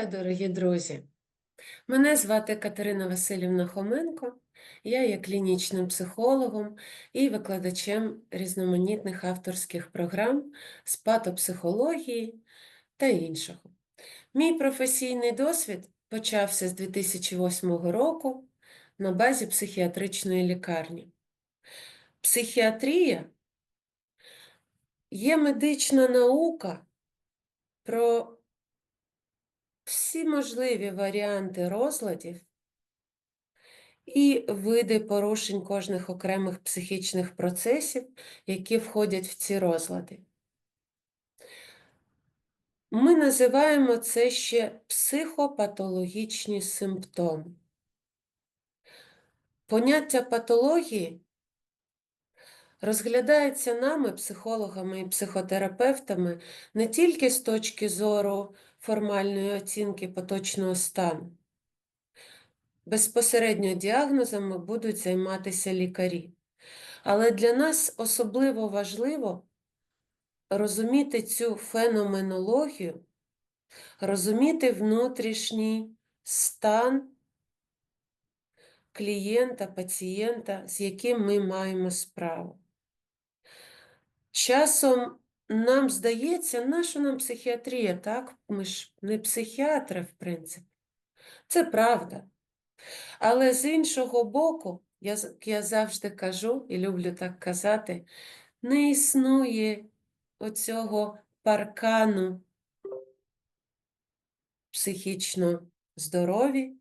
Вітаю, дорогі друзі! Мене звати Катерина Васильівна Хоменко. Я є клінічним психологом і викладачем різноманітних авторських програм з патопсихології та іншого. Мій професійний досвід почався з 2008 року на базі психіатричної лікарні. Психіатрія є медична наука про всі можливі варіанти розладів і види порушень кожних окремих психічних процесів, які входять в ці розлади. Ми називаємо це ще психопатологічні симптоми. Поняття патології розглядається нами, психологами і психотерапевтами, не тільки з точки зору формальної оцінки поточного стану. Безпосередньо діагнозами будуть займатися лікарі. Але для нас особливо важливо розуміти цю феноменологію, розуміти внутрішній стан клієнта, пацієнта, з яким ми маємо справу. Часом нам здається, наша нам психіатрія, так? Ми ж не психіатри, в принципі. Це правда. Але з іншого боку, я, я завжди кажу і люблю так казати, не існує оцього паркану психічно здорові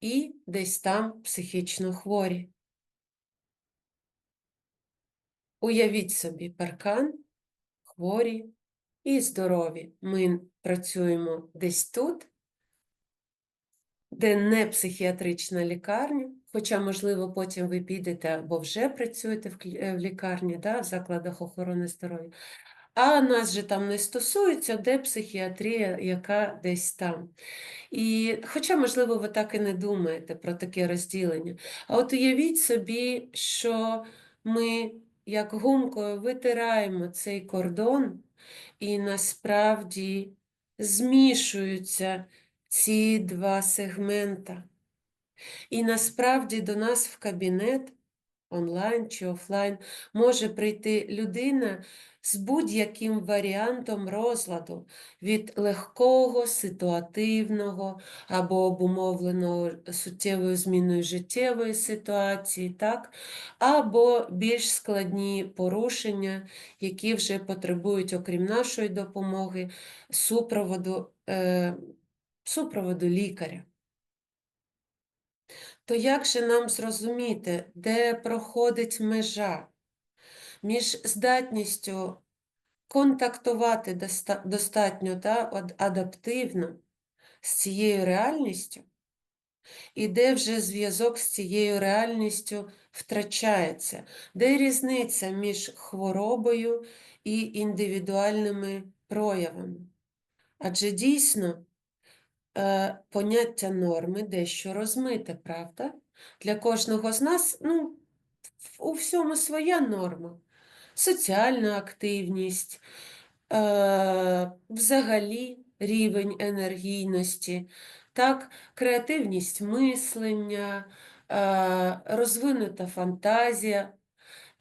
і десь там психічно хворі. Уявіть собі паркан, хворі і здорові. Ми працюємо десь тут, де не психіатрична лікарня, хоча, можливо, потім ви підете або вже працюєте в лікарні, да, в закладах охорони здоров'я. А нас же там не стосується, де психіатрія, яка десь там. І, хоча, можливо, ви так і не думаєте про таке розділення. А от уявіть собі, що ми, як гумкою, витираємо цей кордон, і насправді змішуються ці два сегмента. І насправді до нас в кабінет, онлайн чи офлайн, може прийти людина з будь-яким варіантом розладу, від легкого, ситуативного або обумовленого суттєвою зміною життєвої ситуації, так? або більш складні порушення, які вже потребують, окрім нашої допомоги, супроводу, е, супроводу лікаря. То як же нам зрозуміти, де проходить межа між здатністю контактувати доста- достатньо та, адаптивно з цією реальністю, і де вже зв'язок з цією реальністю втрачається, де різниця між хворобою і індивідуальними проявами? Адже дійсно поняття норми дещо розмите, правда? Для кожного з нас ну, у всьому своя норма. Соціальна активність, е, взагалі рівень енергійності, так, креативність мислення, е, розвинута фантазія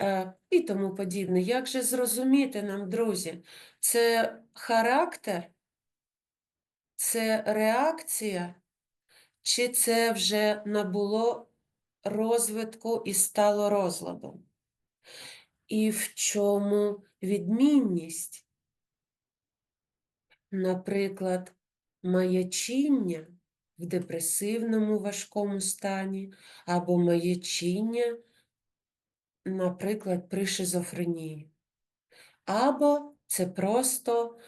е, і тому подібне. Як же зрозуміти нам, друзі, це характер? Це реакція, чи це вже набуло розвитку і стало розладом? І в чому відмінність? Наприклад, маячіння в депресивному важкому стані або маячіння, наприклад, при шизофренії. Або це просто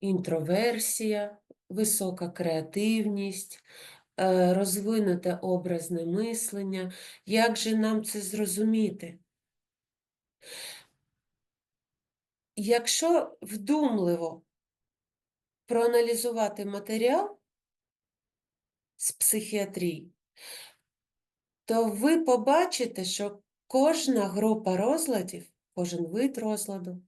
інтроверсія, висока креативність, е, розвинуте образне мислення. Як же нам це зрозуміти? Якщо вдумливо проаналізувати матеріал з психіатрії, то ви побачите, що кожна група розладів, кожен вид розладу,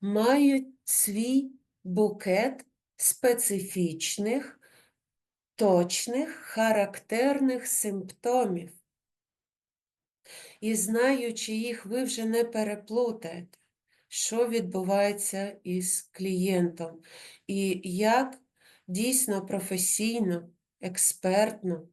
мають свій букет специфічних, точних, характерних симптомів. І знаючи їх, ви вже не переплутаєте, що відбувається із клієнтом, і як дійсно професійно, експертно,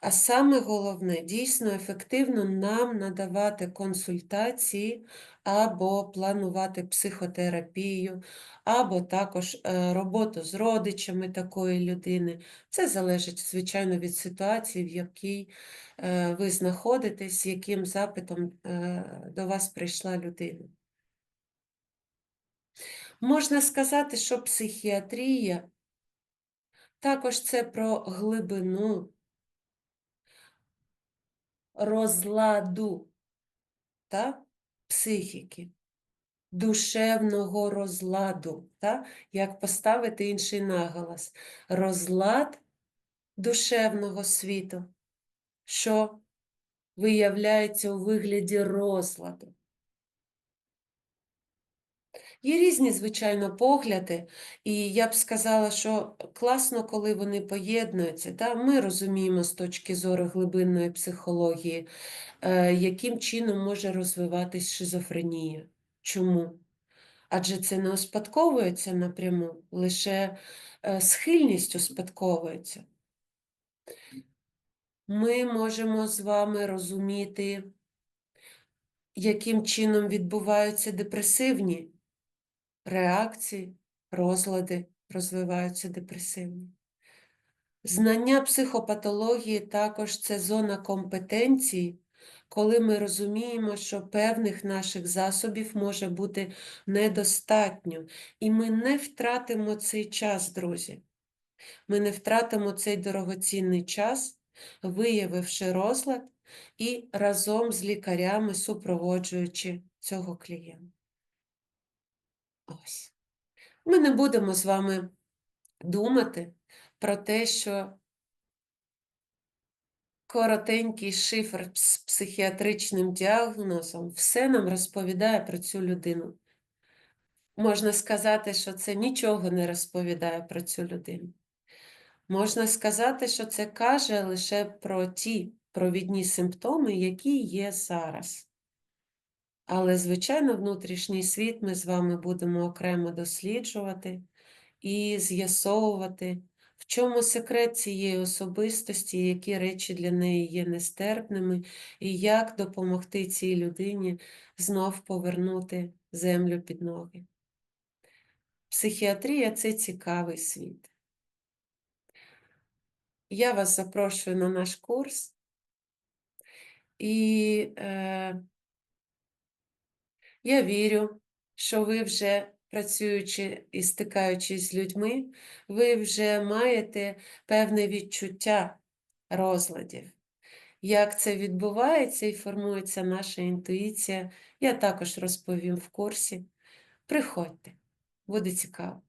а саме головне, дійсно ефективно нам надавати консультації або планувати психотерапію, або також е, роботу з родичами такої людини. Це залежить, звичайно, від ситуації, в якій е, ви знаходитесь, яким запитом е, до вас прийшла людина. Можна сказати, що психіатрія також це про глибину розладу та, психіки, душевного розладу, та, як поставити інший наголос. Розлад душевного світу, що виявляється у вигляді розладу. Є різні, звичайно, погляди, і я б сказала, що класно, коли вони поєднуються. Та? Ми розуміємо з точки зору глибинної психології, е, яким чином може розвиватись шизофренія. Чому? Адже це не успадковується напряму, лише е, схильність успадковується. Ми можемо з вами розуміти, яким чином відбуваються депресивні реакції, розлади розвиваються депресивні. Знання психопатології також це зона компетенції, коли ми розуміємо, що певних наших засобів може бути недостатньо, і ми не втратимо цей час, друзі. Ми не втратимо цей дорогоцінний час, виявивши розлад і разом з лікарями супроводжуючи цього клієнта. Ось. Ми не будемо з вами думати про те, що коротенький шифр з психіатричним діагнозом все нам розповідає про цю людину. Можна сказати, що це нічого не розповідає про цю людину. Можна сказати, що це каже лише про ті провідні симптоми, які є зараз. Але, звичайно, внутрішній світ ми з вами будемо окремо досліджувати і з'ясовувати, в чому секрет цієї особистості, які речі для неї є нестерпними, і як допомогти цій людині знов повернути землю під ноги. Психіатрія це цікавий світ. Я вас запрошую на наш курс. І е, я вірю, що ви вже, працюючи і стикаючись з людьми, ви вже маєте певне відчуття розладів. Як це відбувається і формується наша інтуїція, я також розповім в курсі. Приходьте, буде цікаво.